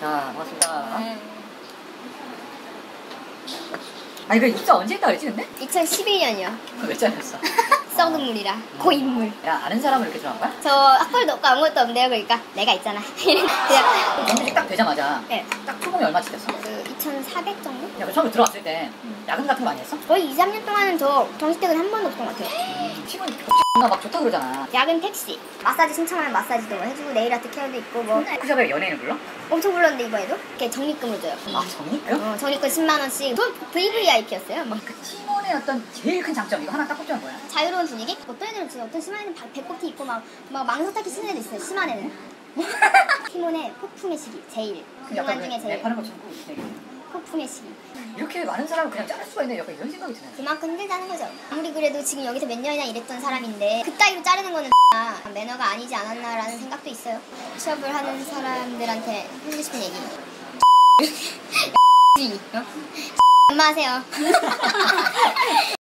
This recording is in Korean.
자, 반갑습니다. 네. 아니, 그 입사 언제 했다 그랬지, 근데? 2011년이요. 그거 몇 잔이었어? 썩은 물이라 고인물. 야, 아는 사람을 이렇게 들어간 거야? 저 학벌도 없고 아무것도 없는데요. 그러니까 내가 있잖아. 그냥 정규직 딱 되자마자 네. 딱 초봉이 얼마치 됐어? 그 2,400 정도? 야, 그 처음에 들어왔을 때 야근 같은 거 많이 했어? 거의 2, 3년 동안은 저 정식 퇴근 한 번도 없던 것 같아요. 음, 팀은 X나 막 좋다 그러잖아. 야근 택시. 마사지 신청하면 마사지도 해주고 네일 아트 케어도 있고 뭐그 샵에 연예인을 불러? 엄청 불렀는데 이번에도 이렇게 적립금을 줘요. 아, 정립? 어? 어, 적립금 10만 원씩. 저 VVIP였어요. 막 그 팀원의 어떤 제일 큰 장점 이거 하나 딱 꼽자면 뭐야? 자유로운 분위기? 어떤 애들은 진짜 어떤 심한 애는 바- 배꼽티 입고 막, 막 망사 타기 쓰는 애도 있어요. 심한 애는. 티몬의 폭풍의 시기 제일. 그동안 중에 제일 랩하는 것처럼 꼭 되게. 폭풍의 시기. 이렇게 많은 사람을 그냥 자를 수가 있네 약간 이런 생각이 드네 그만큼 힘들다는 거죠. 아무리 그래도 지금 여기서 몇 년이나 일했던 사람인데 그따위로 자르는 거는 매너가 아니지 않았나라는 생각도 있어요. 취업을 하는 사람들한테 해주고 싶은 얘기. 어? 엄마 하세요.